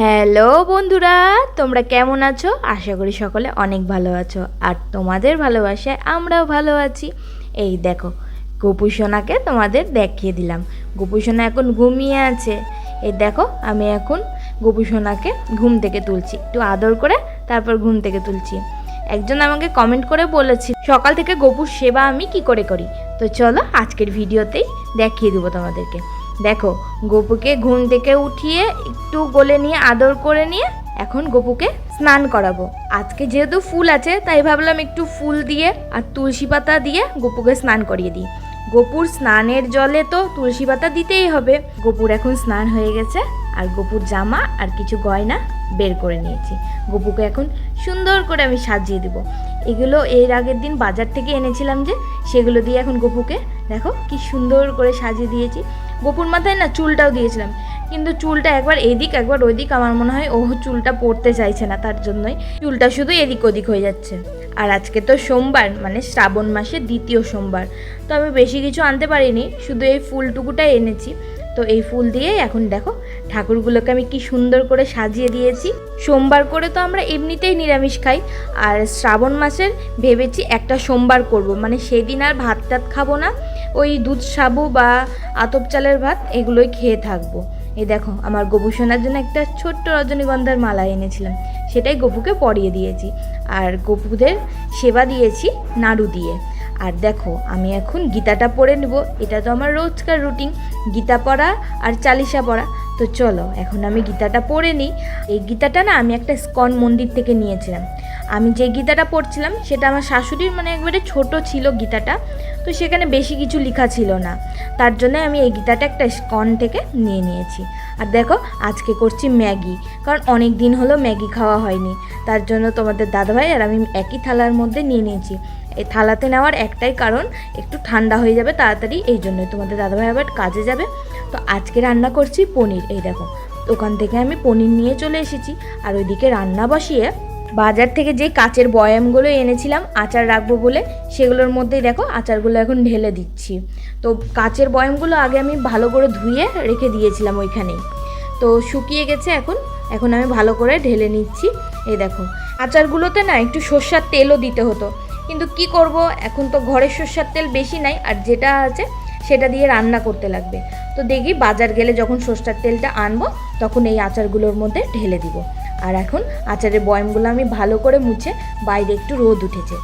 Hello বন্ধুরা, তোমরা কেমন আছো? আশা করি সকলে অনেক ভালো আছো। আর তোমাদের ভালোবাসায় আমরাও ভালো আছি। এই দেখো গোপুসোনাকে তোমাদের দেখিয়ে দিলাম। গোপুসোনা এখন ঘুমিয়ে আছে। এই দেখো, আমি এখন গোপুসোনাকে ঘুম থেকে তুলছি। একটু আদর করে তারপর ঘুম থেকে তুলছি। একজন আমাকে কমেন্ট করে বলেছি, সকাল থেকে গোপুর সেবা আমি কি করে করি? তো চলো আজকের ভিডিওতেই দেখিয়ে দেবো তোমাদেরকে। দেখো, গপুকে ঘুম থেকে উঠিয়ে একটু গোলে নিয়ে, আদর করে নিয়ে এখন গপুকে স্নান করাবো। আজকে যেহেতু ফুল আছে, তাই ভাবলাম একটু ফুল দিয়ে আর তুলসী পাতা দিয়ে গপুকে স্নান করিয়ে দিই। গপুর স্নানের জলে তো তুলসী পাতা দিতেই হবে। গপুর এখন স্নান হয়ে গেছে আর গপুর জামা আর কিছু গয়না বের করে নিয়েছি। গপুকে এখন সুন্দর করে আমি সাজিয়ে দেবো। এগুলো এর আগের দিন বাজার থেকে এনেছিলাম যে, সেগুলো দিয়ে এখন গপুকে দেখো কি সুন্দর করে সাজিয়ে দিয়েছি। গপুর মাথায় না চুলটাও দিয়েছিলাম। কিন্তু চুলটা একবার এদিক, একবার ওদিক আমার মনে হয় ও চুলটা পড়তে চাইছে না তার জন্যই। চুলটা শুধু এদিক ওদিক হয়ে যাচ্ছে। আর আজকে তো সোমবার মানে শ্রাবণ মাসের দ্বিতীয় সোমবার। তো আমি বেশি কিছু আনতে পারিনি, শুধু এই ফুলটুকুটাই এনেছি। তো এই ফুল দিয়ে এখন দেখো ঠাকুরগুলোকে আমি কি সুন্দর করে সাজিয়ে দিয়েছি। সোমবার করে তো আমরা এমনিতেই নিরামিষ খাই, আর শ্রাবণ মাসের ভেবেছি একটা সোমবার করব। মানে সেদিন আর ভাত টাত খাব না। ওই দুধ সাবু বা আতপ চালের ভাত এগুলোই খেয়ে থাকব। এই দেখো, আমার গবু সোনার জন্য একটা ছোট্ট রজনীগন্ধার মালা এনেছিলাম। সেটাই গপুকে পরিয়ে দিয়েছি। আর গপুদের সেবা দিয়েছি নাড়ু দিয়ে। আর দেখো, আমি এখন গীতাটা পড়ে নেব। এটা তো আমার রোজকার রুটিন, গীতা পড়া আর চালিশা পড়া। তো চলো, এখন আমি গীতাটা পড়ে নিই। এই গীতাটা না আমি একটা স্কন মন্দির থেকে নিয়েছিলাম। আমি যে গীতাটা পড়ছিলাম, সেটা আমার শাশুড়ির মানে একবারে ছোট ছিল গীতাটা, তো সেখানে বেশি কিছু লেখা ছিল না। তার জন্য আমি এই গীতাটা একটা স্কন থেকে নিয়ে নিয়েছি। আর দেখো, আজকে করছি ম্যাগি, কারণ অনেক দিন হলো ম্যাগি খাওয়া হয়নি। তার জন্য তোমাদের দাদাভাই আর আমি একই থালার মধ্যে নিয়ে নিয়েছি। এই থালাতে নেওয়ার একটাই কারণ, একটু ঠান্ডা হয়ে যাবে তাড়াতাড়ি, এই জন্যই তোমাদের দাদাভাই আবার কাজে যাবে। তো আজকে রান্না করছি পনির, এই দেখো। ওখান থেকে আমি পনির নিয়ে চলে এসেছি। আর ওইদিকে রান্না বসিয়ে বাজার থেকে যে কাচের বয়ামগুলো এনেছিলাম, আচার রাখব বলে, সেগুলোর মধ্যেই দেখো আচারগুলো এখন ঢেলে দিচ্ছি। তো কাচের বয়ামগুলো আগে আমি ভালো করে ধুয়ে রেখে দিয়েছিলাম ওইখানেই তো শুকিয়ে গেছে এখন এখন আমি ভালো করে ঢেলে নিচ্ছি। এই দেখো, আচারগুলোতে না একটু সর্ষার তেলও দিতে হতো। কিন্তু কি করব, এখন তো ঘরের সর্ষার তেল বেশি নাই, আর যেটা আছে সেটা দিয়ে রান্না করতে লাগবে। তো দেখি বাজার গেলে যখন সর্ষার তেলটা আনব, তখন এই আচারগুলোর মধ্যে ঢেলে দিব। আর এখন আচারের বয়ামগুলো আমি ভালো করে মুছে বাইরে একটু রোদ উঠেছে।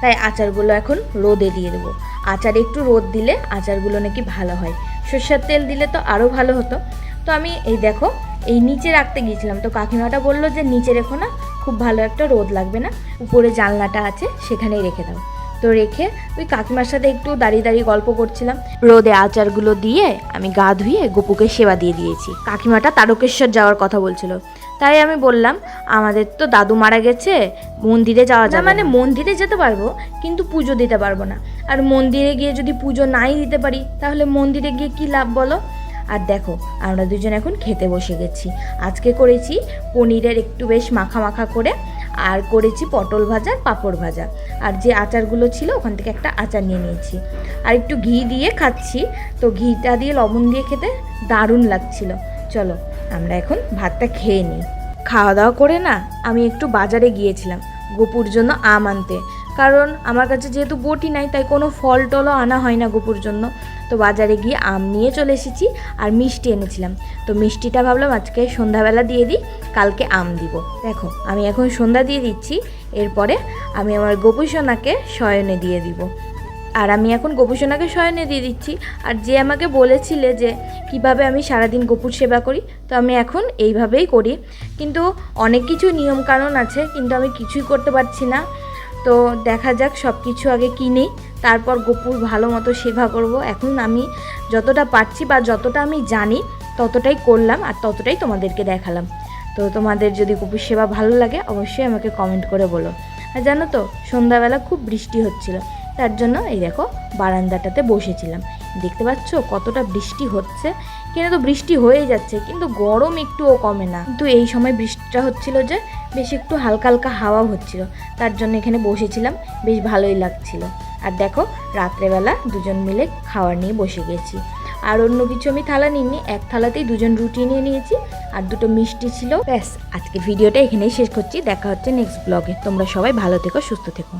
তাই আচারগুলো এখন রোদে দিয়ে দেবো। আচার একটু রোদ দিলে আচারগুলো নাকি ভালো হয়। সর্ষের তেল দিলে তো আরও ভালো হতো। তো আমি এই দেখো, এই নিচে রাখতে গিয়েছিলাম। তো কাকিমাটা বলল যে, নিচে রেখো না, খুব ভালো একটা রোদ লাগবে না। উপরে জানলাটা আছে, সেখানেই রেখে দাও। তো রেখে ওই কাকিমার সাথে একটু দাঁড়িয়ে দাঁড়িয়ে গল্প করছিলাম। রোদে আচারগুলো দিয়ে আমি গা ধুয়ে গপুকে সেবা দিয়ে দিয়েছি। কাকিমাটা তারকেশ্বর যাওয়ার কথা বলছিল। তাই আমি বললাম আমাদের তো দাদু মারা গেছে মন্দিরে যাওয়া যায় মানে মন্দিরে যেতে পারব কিন্তু পুজো দিতে পারব না। আর মন্দিরে গিয়ে যদি পুজো নাই দিতে পারি তাহলে মন্দিরে গিয়ে কি লাভ বলো? আর দেখো আমরা দুজন এখন খেতে বসে গেছি। আজকে করেছি পনিরের একটু বেশ মাখা মাখা করে আর করেছি পটল ভাজা পাঁপড় ভাজা। আর যে আচারগুলো ছিল, ওখান থেকে একটা আচার নিয়ে নিয়েছি। আর একটু ঘি দিয়ে খাচ্ছি। তো ঘিটা দিয়ে লবণ দিয়ে খেতে দারুণ লাগছিল। চলো, আমরা এখন ভাতটা খেয়ে নিই। খাওয়া দাওয়া করে না, আমি একটু বাজারে গিয়েছিলাম গোপুর জন্য আম আনতে। কারণ আমার কাছে যেহেতু বটি নাই, তাই কোনো ফল টলও আনা হয় না গোপুর জন্য। তো বাজারে গিয়ে আম নিয়ে চলে এসেছি আর মিষ্টি এনেছিলাম। তো মিষ্টিটা ভাবলাম আজকে সন্ধ্যাবেলা দিয়ে দিই, কালকে আম দিব। দেখো, আমি এখন সন্ধ্যা দিয়ে দিচ্ছি, এরপরে আমি আমার গোপুসোনাকে শয়নে দিয়ে দিব। আর আমি এখন গোপুসোনাকে শয়নে দিয়ে দিচ্ছি, আর যে আমাকে বলেছিলে যে কীভাবে আমি সারাদিন গোপুর সেবা করি, তো আমি এখন এইভাবেই করি। কিন্তু অনেক কিছু নিয়মকানুন আছে, কিন্তু আমি কিছুই করতে পারছি না। তো দেখা যাক সব কিছু আগে কিনি তারপর গোপুর ভালো মতো সেবা করব। এখন আমি যতটা পারছি বা যতটা আমি জানি ততটাই করলাম আর ততটাই তোমাদেরকে দেখালাম। তো তোমাদের যদি গোপুর সেবা ভালো লাগে, অবশ্যই আমাকে কমেন্ট করে বলো। আর জানো তো, সন্ধ্যাবেলা খুব বৃষ্টি হচ্ছিল, তার জন্য এই দেখো বারান্দাটাতে বসেছিলাম। দেখতে পাচ্ছ? কতটা বৃষ্টি হচ্ছে? কিনা তো বৃষ্টি হয়ে যাচ্ছে, কিন্তু গরম একটুও কমে না। কিন্তু এই সময় বৃষ্টিটা হচ্ছিল যে, বেশ একটু হালকা হালকা হাওয়া হচ্ছিল। তার জন্য এখানে বসেছিলাম, বেশ ভালোই লাগছিল। আর দেখো, রাত্রেবেলা দুজন মিলে খাওয়ার নিয়ে বসে গেছি। আর অন্য কিছু আমি থালা নিইনি, এক থালাতেই দুজন রুটি নিয়ে নিয়েছি, আর দুটো মিষ্টি ছিল। ব্যাস আজকের ভিডিওটা এখানেই শেষ করছি। দেখা হচ্ছে নেক্সট ব্লগে তোমরা সবাই ভালো থেকো, সুস্থ থেকো।